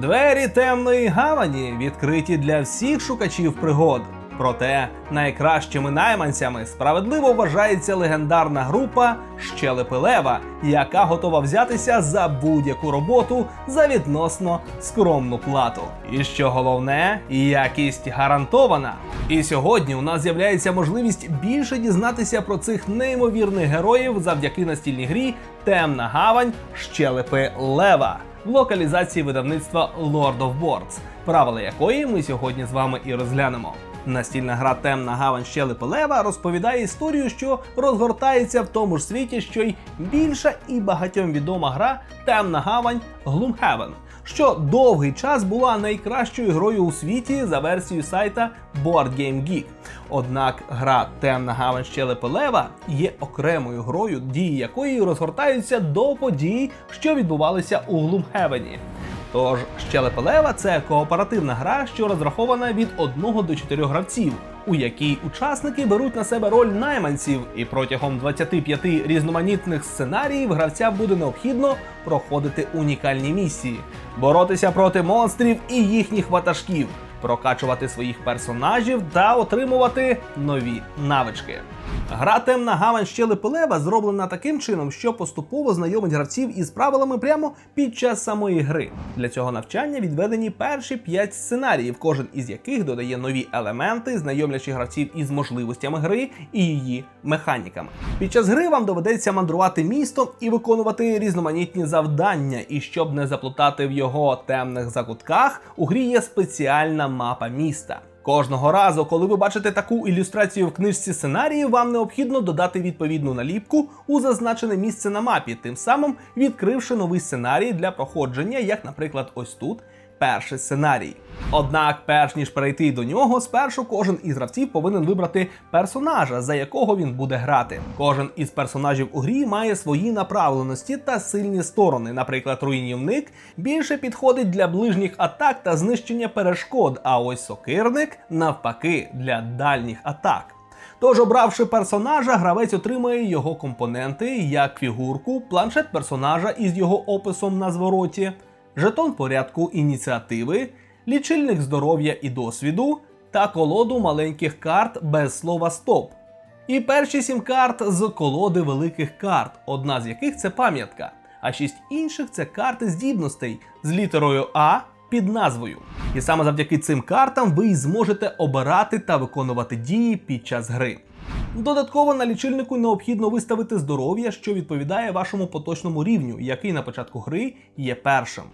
Двері темної гавані відкриті для всіх шукачів пригод. Проте найкращими найманцями справедливо вважається легендарна група Щелепи Лева, яка готова взятися за будь-яку роботу за відносно скромну плату. І що головне, якість гарантована. І сьогодні у нас з'являється можливість більше дізнатися про цих неймовірних героїв завдяки настільній грі Темна гавань Щелепи Лева локалізації видавництва Lord of Boards, правила якої ми сьогодні з вами і розглянемо. Настільна гра Темна гавань Щелепи Лева розповідає історію, що розгортається в тому ж світі, що й більша і багатьом відома гра Темна гавань Gloomhaven, що довгий час була найкращою грою у світі за версією сайта Board Game Geek. Однак гра Темна гавань Щелепи Лева є окремою грою, дії якої розгортаються до подій, що відбувалися у Глумхевені. Тож Щелепа Лева це кооперативна гра, що розрахована від 1 до 4 гравців, у якій учасники беруть на себе роль найманців, і протягом 25 різноманітних сценаріїв гравця буде необхідно проходити унікальні місії, боротися проти монстрів і їхніх ватажків, прокачувати своїх персонажів та отримувати нові навички. Гра Темна гавань щелепи Лева зроблена таким чином, що поступово знайомить гравців із правилами прямо під час самої гри. Для цього навчання відведені перші 5 сценаріїв, кожен із яких додає нові елементи, знайомлячи гравців із можливостями гри і її механіками. Під час гри вам доведеться мандрувати містом і виконувати різноманітні завдання. І щоб не заплутати в його темних закутках, у грі є спеціальна мапа міста. Кожного разу, коли ви бачите таку ілюстрацію в книжці сценарії, вам необхідно додати відповідну наліпку у зазначене місце на мапі, тим самим відкривши новий сценарій для проходження, як, наприклад, ось тут. Перший сценарій. Однак, перш ніж перейти до нього, спершу кожен із гравців повинен вибрати персонажа, за якого він буде грати. Кожен із персонажів у грі має свої направленості та сильні сторони. Наприклад, руйнівник більше підходить для ближніх атак та знищення перешкод, а ось сокирник навпаки для дальніх атак. Тож, обравши персонажа, гравець отримає його компоненти, як фігурку, планшет персонажа із його описом на звороті, жетон порядку ініціативи, лічильник здоров'я і досвіду та колоду маленьких карт без слова стоп. І перші сім карт з колоди великих карт, одна з яких це пам'ятка, а шість інших це карти здібностей з літерою А під назвою. І саме завдяки цим картам ви зможете обирати та виконувати дії під час гри. Додатково на лічильнику необхідно виставити здоров'я, що відповідає вашому поточному рівню, який на початку гри є першим.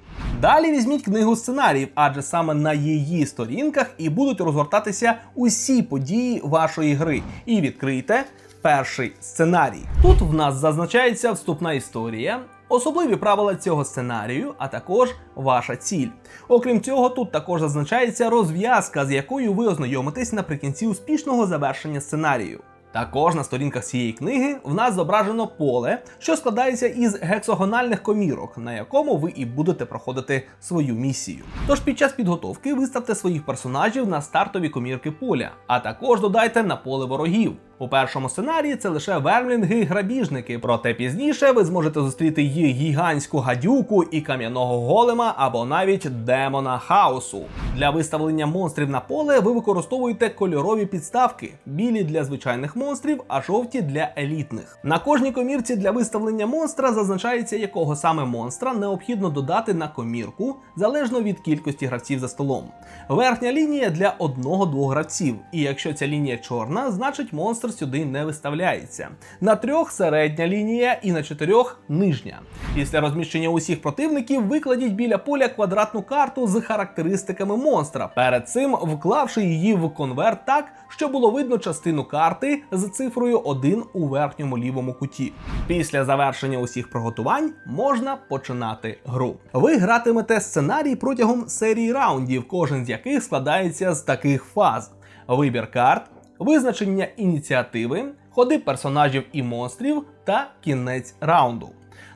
Далі візьміть книгу сценаріїв, адже саме на її сторінках і будуть розгортатися усі події вашої гри. І відкрийте перший сценарій. Тут в нас зазначається вступна історія. Особливі правила цього сценарію, а також ваша ціль. Окрім цього, тут також зазначається розв'язка, з якою ви ознайомитесь наприкінці успішного завершення сценарію. Також на сторінках цієї книги в нас зображено поле, що складається із гексагональних комірок, на якому ви і будете проходити свою місію. Тож під час підготовки виставте своїх персонажів на стартові комірки поля, а також додайте на поле ворогів. У першому сценарії це лише вермлінги й грабіжники, проте пізніше ви зможете зустріти їх гігантську гадюку і кам'яного голема або навіть демона хаосу. Для виставлення монстрів на поле ви використовуєте кольорові підставки: білі для звичайних монстрів, а жовті для елітних. На кожній комірці для виставлення монстра зазначається, якого саме монстра необхідно додати на комірку залежно від кількості гравців за столом. Верхня лінія для одного-двох гравців, і якщо ця лінія чорна, значить монстр сюди не виставляється. На трьох середня лінія і на чотирьох нижня. Після розміщення усіх противників викладіть біля поля квадратну карту з характеристиками монстра, перед цим вклавши її в конверт так, щоб було видно частину карти з цифрою 1 у верхньому лівому куті. Після завершення усіх приготувань можна починати гру. Ви гратимете сценарій протягом серії раундів, кожен з яких складається з таких фаз: вибір карт, визначення ініціативи, ходи персонажів і монстрів та кінець раунду.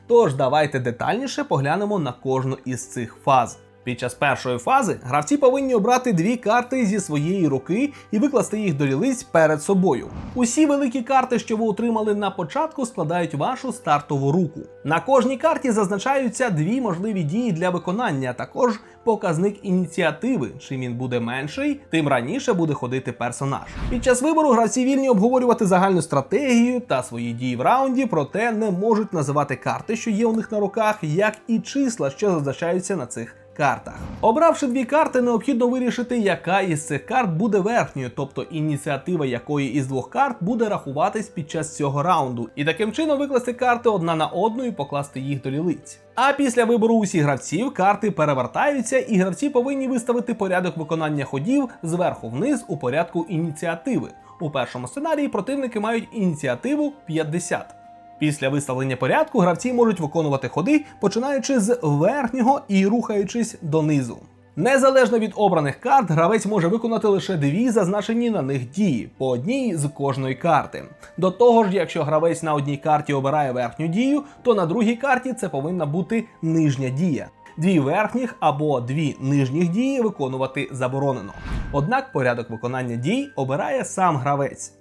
Тож давайте детальніше поглянемо на кожну із цих фаз. Під час першої фази гравці повинні обрати дві карти зі своєї руки і викласти їх до лілиць перед собою. Усі великі карти, що ви отримали на початку, складають вашу стартову руку. На кожній карті зазначаються дві можливі дії для виконання, а також показник ініціативи. Чим він буде менший, тим раніше буде ходити персонаж. Під час вибору гравці вільні обговорювати загальну стратегію та свої дії в раунді, проте не можуть називати карти, що є у них на руках, як і числа, що зазначаються на цих картах. Обравши дві карти, необхідно вирішити, яка із цих карт буде верхньою, тобто ініціатива якої із двох карт буде рахуватись під час цього раунду, і таким чином викласти карти одна на одну і покласти їх до лілиць. А після вибору усіх гравців карти перевертаються, і гравці повинні виставити порядок виконання ходів зверху вниз у порядку ініціативи. У першому сценарії противники мають ініціативу 50. Після виставлення порядку гравці можуть виконувати ходи, починаючи з верхнього і рухаючись донизу. Незалежно від обраних карт, гравець може виконати лише дві зазначені на них дії, по одній з кожної карти. До того ж, якщо гравець на одній карті обирає верхню дію, то на другій карті це повинна бути нижня дія. Дві верхніх або дві нижніх дії виконувати заборонено. Однак порядок виконання дій обирає сам гравець.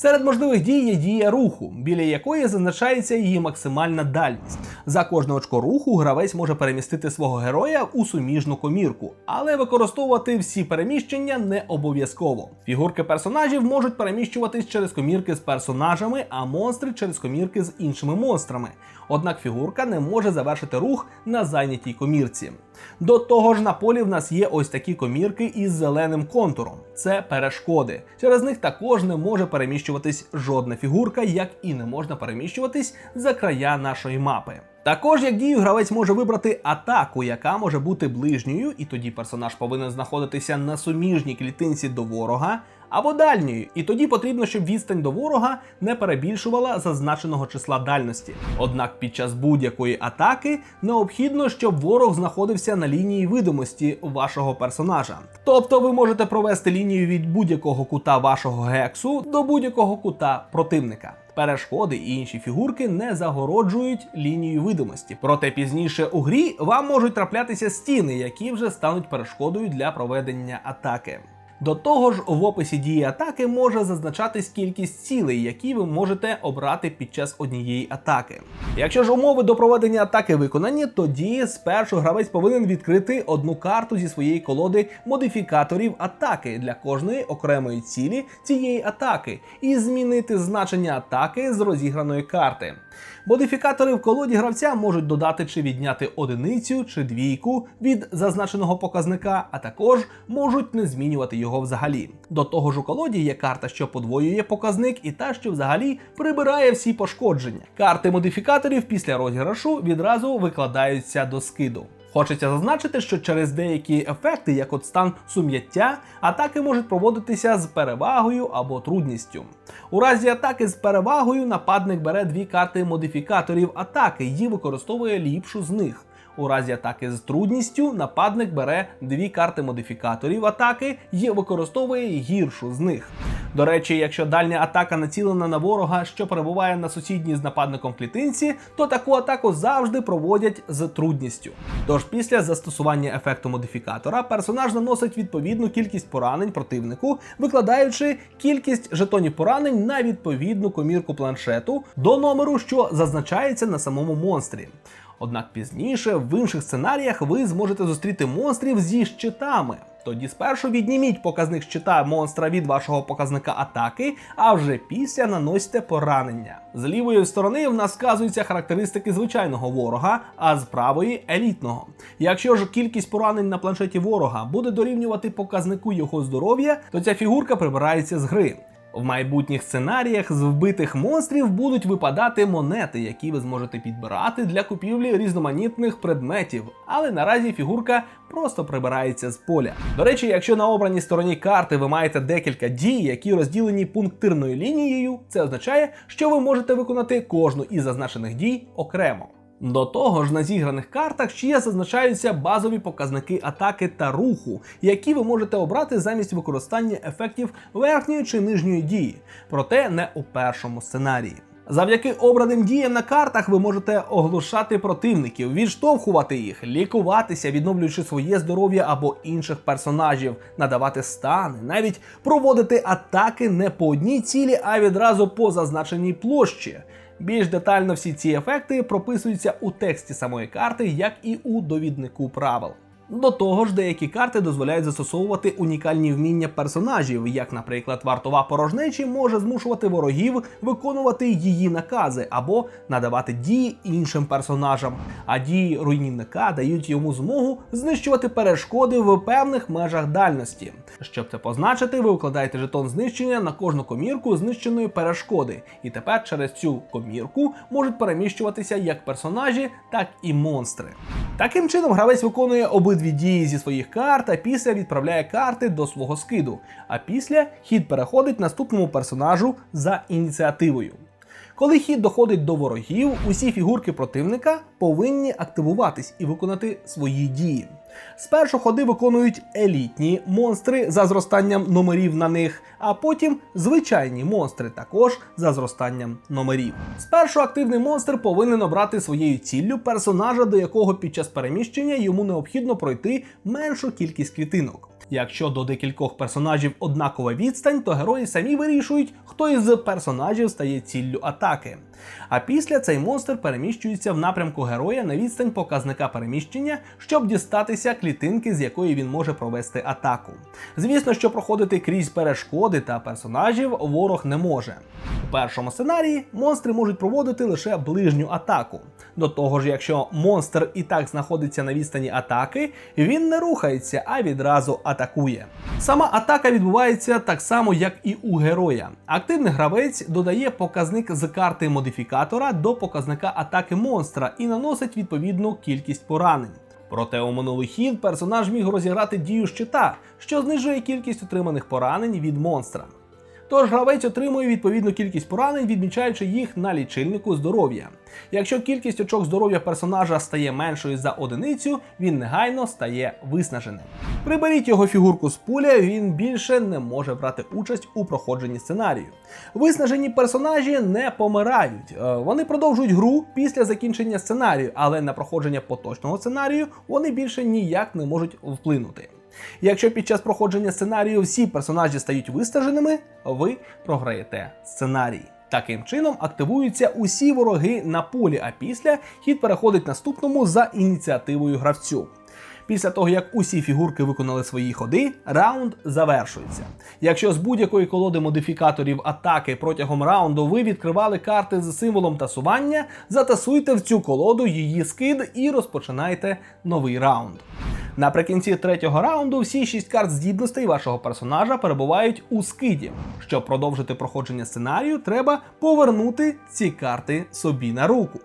Серед можливих дій є дія руху, біля якої зазначається її максимальна дальність. За кожне очко руху гравець може перемістити свого героя у суміжну комірку, але використовувати всі переміщення не обов'язково. Фігурки персонажів можуть переміщуватись через комірки з персонажами, а монстри через комірки з іншими монстрами. Однак фігурка не може завершити рух на зайнятій комірці. До того ж, на полі в нас є ось такі комірки із зеленим контуром. Це перешкоди. Через них також не може переміщуватись жодна фігурка, як і не можна переміщуватись за края нашої мапи. Також як дію гравець може вибрати атаку, яка може бути ближньою, і тоді персонаж повинен знаходитися на суміжній клітинці до ворога. Або дальньою, і тоді потрібно, щоб відстань до ворога не перебільшувала зазначеного числа дальності. Однак під час будь-якої атаки необхідно, щоб ворог знаходився на лінії видимості вашого персонажа. Тобто ви можете провести лінію від будь-якого кута вашого гексу до будь-якого кута противника. Перешкоди і інші фігурки не загороджують лінію видимості. Проте пізніше у грі вам можуть траплятися стіни, які вже стануть перешкодою для проведення атаки. До того ж, в описі дії атаки може зазначатись кількість цілей, які ви можете обрати під час однієї атаки. Якщо ж умови до проведення атаки виконані, тоді спершу гравець повинен відкрити одну карту зі своєї колоди модифікаторів атаки для кожної окремої цілі цієї атаки і змінити значення атаки з розіграної карти. Модифікатори в колоді гравця можуть додати чи відняти одиницю чи двійку від зазначеного показника, а також можуть не змінювати його взагалі. До того ж у колоді є карта, що подвоює показник, і та, що взагалі прибирає всі пошкодження. Карти модифікаторів після розіграшу відразу викладаються до скиду. Хочеться зазначити, що через деякі ефекти, як от стан сум'яття, атаки можуть проводитися з перевагою або трудністю. У разі атаки з перевагою нападник бере дві карти модифікаторів атаки і використовує ліпшу з них. У разі атаки з трудністю нападник бере дві карти модифікаторів атаки і використовує гіршу з них. До речі, якщо дальня атака націлена на ворога, що перебуває на сусідній з нападником клітинці, то таку атаку завжди проводять з трудністю. Тож після застосування ефекту модифікатора персонаж наносить відповідну кількість поранень противнику, викладаючи кількість жетонів поранень на відповідну комірку планшету до номеру, що зазначається на самому монстрі. Однак пізніше в інших сценаріях ви зможете зустріти монстрів зі щитами. Тоді спершу відніміть показник щита монстра від вашого показника атаки, а вже після наносьте поранення. З лівої сторони в нас вказуються характеристики звичайного ворога, а з правої елітного. Якщо ж кількість поранень на планшеті ворога буде дорівнювати показнику його здоров'я, то ця фігурка прибирається з гри. В майбутніх сценаріях з вбитих монстрів будуть випадати монети, які ви зможете підбирати для купівлі різноманітних предметів, але наразі фігурка просто прибирається з поля. До речі, якщо на обраній стороні карти ви маєте декілька дій, які розділені пунктирною лінією, це означає, що ви можете виконати кожну із зазначених дій окремо. До того ж, на зіграних картах ще зазначаються базові показники атаки та руху, які ви можете обрати замість використання ефектів верхньої чи нижньої дії, проте не у першому сценарії. Завдяки обраним діям на картах ви можете оглушати противників, відштовхувати їх, лікуватися, відновлюючи своє здоров'я або інших персонажів, надавати стани, навіть проводити атаки не по одній цілі, а відразу по зазначеній площі. Більш детально всі ці ефекти прописуються у тексті самої карти, як і у довіднику правил. До того ж, деякі карти дозволяють застосовувати унікальні вміння персонажів, як, наприклад, вартова порожнечі може змушувати ворогів виконувати її накази або надавати дії іншим персонажам. А дії руйнівника дають йому змогу знищувати перешкоди в певних межах дальності. Щоб це позначити, ви укладаєте жетон знищення на кожну комірку знищеної перешкоди, і тепер через цю комірку можуть переміщуватися як персонажі, так і монстри. Таким чином, гравець виконує обидві дії зі своїх карт, а після відправляє карти до свого скиду. А після хід переходить наступному персонажу за ініціативою. Коли хід доходить до ворогів, усі фігурки противника повинні активуватись і виконати свої дії. Спершу ходи виконують елітні монстри за зростанням номерів на них, а потім звичайні монстри також за зростанням номерів. Спершу активний монстр повинен обрати своєю ціллю персонажа, до якого під час переміщення йому необхідно пройти меншу кількість клітинок. Якщо до декількох персонажів однакова відстань, то герої самі вирішують, хто із персонажів стає ціллю атаки. А після цей монстр переміщується в напрямку героя на відстань показника переміщення, щоб дістатися клітинки, з якої він може провести атаку. Звісно, що проходити крізь перешкоди та персонажів ворог не може. У першому сценарії монстри можуть проводити лише ближню атаку. До того ж, якщо монстр і так знаходиться на відстані атаки, він не рухається, а відразу атакує. Сама атака відбувається так само, як і у героя. Активний гравець додає показник з карти модифікатора до показника атаки монстра і наносить відповідну кількість поранень. Проте у минулий хід персонаж міг розіграти дію щита, що знижує кількість отриманих поранень від монстра. Тож гравець отримує відповідну кількість поранень, відмічаючи їх на лічильнику здоров'я. Якщо кількість очок здоров'я персонажа стає меншою за одиницю, він негайно стає виснаженим. Приберіть його фігурку з пуля, він більше не може брати участь у проходженні сценарію. Виснажені персонажі не помирають, е, вони продовжують гру після закінчення сценарію, але на проходження поточного сценарію вони більше ніяк не можуть вплинути. Якщо під час проходження сценарію всі персонажі стають виснаженими, ви програєте сценарій. Таким чином активуються усі вороги на полі, а після хід переходить наступному за ініціативою гравцю. Після того, як усі фігурки виконали свої ходи, раунд завершується. Якщо з будь-якої колоди модифікаторів атаки протягом раунду ви відкривали карти з символом тасування, затасуйте в цю колоду її скид і розпочинайте новий раунд. Наприкінці третього раунду всі шість карт здібностей вашого персонажа перебувають у скиді. Щоб продовжити проходження сценарію, треба повернути ці карти собі на руку.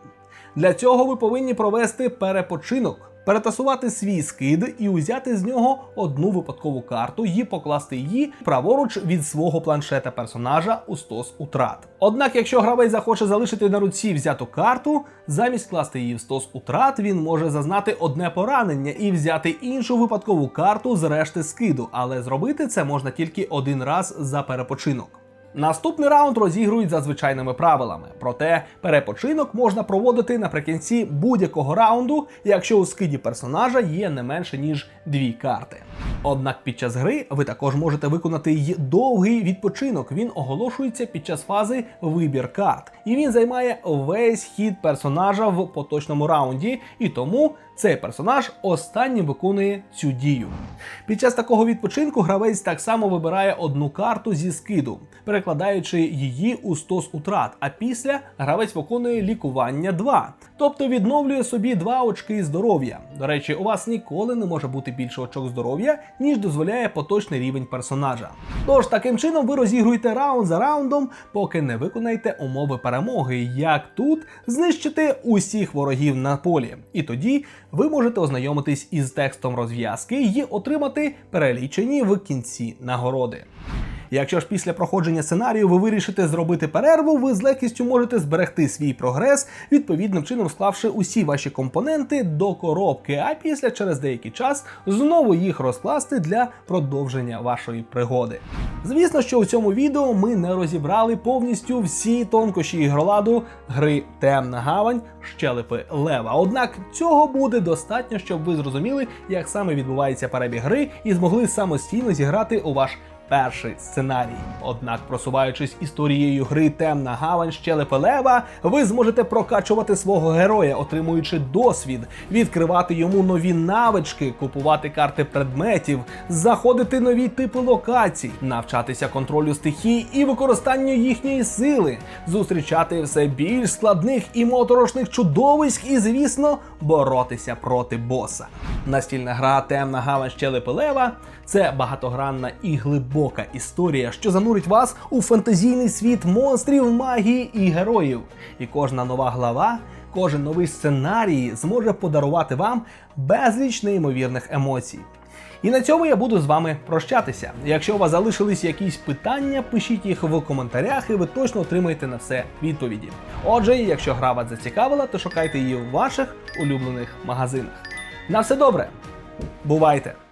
Для цього ви повинні провести перепочинок, перетасувати свій скид і узяти з нього одну випадкову карту і покласти її праворуч від свого планшета персонажа у стос утрат. Однак, якщо гравець захоче залишити на руці взяту карту, замість класти її в стос утрат, він може зазнати одне поранення і взяти іншу випадкову карту з решти скиду, але зробити це можна тільки один раз за перепочинок. Наступний раунд розігрують за звичайними правилами, проте перепочинок можна проводити наприкінці будь-якого раунду, якщо у скиді персонажа є не менше ніж дві карти. Однак під час гри ви також можете виконати й довгий відпочинок. Він оголошується під час фази вибір карт, і він займає весь хід персонажа в поточному раунді, і тому цей персонаж останнім виконує цю дію. Під час такого відпочинку гравець так само вибирає одну карту зі скиду, перекладаючи її у стос утрат. А після гравець виконує лікування 2, тобто відновлює собі 2 очки здоров'я. До речі, у вас ніколи не може бути більше очок здоров'я, ніж дозволяє поточний рівень персонажа. Тож таким чином ви розігруєте раунд за раундом, поки не виконаєте умови перемоги, як тут знищити усіх ворогів на полі. І тоді ви можете ознайомитись із текстом розв'язки і отримати перелічені в кінці нагороди. Якщо ж після проходження сценарію ви вирішите зробити перерву, ви з легкістю можете зберегти свій прогрес, відповідним чином склавши усі ваші компоненти до коробки, а після через деякий час знову їх розкласти для продовження вашої пригоди. Звісно, що у цьому відео ми не розібрали повністю всі тонкощі ігроладу гри Темна гавань щелепи Лева. Однак цього буде достатньо, щоб ви зрозуміли, як саме відбувається перебіг гри, і змогли самостійно зіграти у ваш перший сценарій. Однак, просуваючись історією гри Темна гавань щелепи Лева, ви зможете прокачувати свого героя, отримуючи досвід, відкривати йому нові навички, купувати карти предметів, заходити нові типи локацій, навчатися контролю стихій і використанню їхньої сили, зустрічати все більш складних і моторошних чудовиськ, і, звісно, боротися проти боса. Настільна гра Темна гавань щелепи Лева це багатогранна і глибока історія, що занурить вас у фантазійний світ монстрів, магії і героїв. І кожна нова глава, кожен новий сценарій зможе подарувати вам безліч неймовірних емоцій. І на цьому я буду з вами прощатися. Якщо у вас залишились якісь питання, пишіть їх в коментарях, і ви точно отримаєте на все відповіді. Отже, якщо гра вас зацікавила, то шукайте її в ваших улюблених магазинах. На все добре! Бувайте!